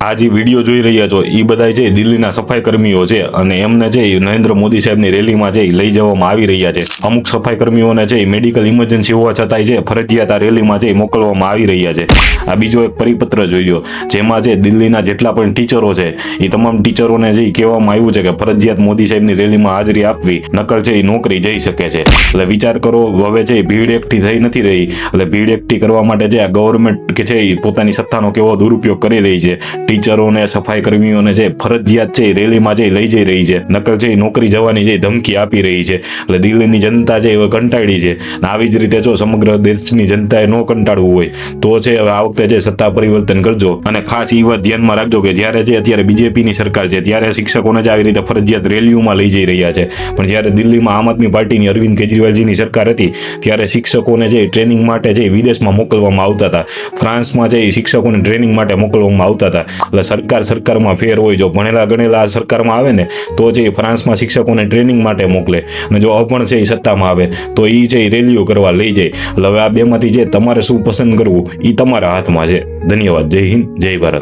આ જે વીડિયો જોઈ રહ્યા છો એ બધા છે દિલ્હીના સફાઈ કર્મીઓ છે અને એમને જે નરેન્દ્ર મોદી સાહેબની રેલીમાં જે લઈ જવામાં આવી રહ્યા છે. અમુક સફાઈ કર્મીઓને જે મેડિકલ ઇમરજન્સી હોવા છતાંય છે ફરજિયાત આ રેલીમાં જે મોકલવામાં આવી રહ્યા છે. આ બીજો એક પરિપત્ર જોયો, જેમાં જે દિલ્હીના જેટલા પણ ટીચરો છે એ તમામ ટીચરોને જે કહેવામાં આવ્યું છે કે ફરજિયાત મોદી સાહેબની રેલીમાં હાજરી આપવી, નકર છે એ નોકરી જઈ શકે છે. એટલે વિચાર કરો, હવે છે ભીડ એકઠી થઈ નથી રહી, એટલે ભીડ એકઠી કરવા માટે જે આ ગવર્મેન્ટ કે છે એ પોતાની સત્તાનો કેવો દુરુપયોગ કરી રહી છે ટીચરોને સફાઈ કર્મીઓને જે ફરજિયાત છે રેલીમાં જઈ લઈ જઈ રહી છે. નકર છે નોકરી જવાની જે ધમકી આપી રહી છે. એટલે દિલ્હીની જનતા છે એ કંટાળી છે. આવી જ રીતે જો સમગ્ર દેશની જનતાએ ન કંટાળવું હોય, તો છે હવે આ વખતે જે સત્તા પરિવર્તન કરજો. અને ખાસ એ વાત ધ્યાનમાં રાખજો કે જ્યારે છે અત્યારે બીજેપીની સરકાર છે, ત્યારે શિક્ષકોને જ આવી રીતે ફરજિયાત રેલીઓમાં લઈ જઈ રહ્યા છે. પણ જ્યારે દિલ્હીમાં આમ આદમી પાર્ટીની અરવિંદ કેજરીવાલજીની સરકાર હતી, ત્યારે શિક્ષકોને જે ટ્રેનિંગ માટે જે વિદેશમાં મોકલવામાં આવતા હતા, ફ્રાન્સમાં જે શિક્ષકોને ટ્રેનિંગ માટે મોકલવામાં આવતા હતા એટલે સરકાર સરકારમાં ફેર હોય, જો ભણેલા ગણેલા સરકારમાં આવે ને, તો જે ફ્રાન્સમાં શિક્ષકોને ટ્રેનિંગ માટે મોકલે. અને જો અભણ છે એ સત્તામાં આવે, તો એ છે એ રેલીઓ કરવા લઈ જાય. એટલે હવે આ બેમાંથી જે તમારે શું પસંદ કરવું એ તમારા હાથમાં છે. ધન્યવાદ. જય હિન્દ, જય ભારત.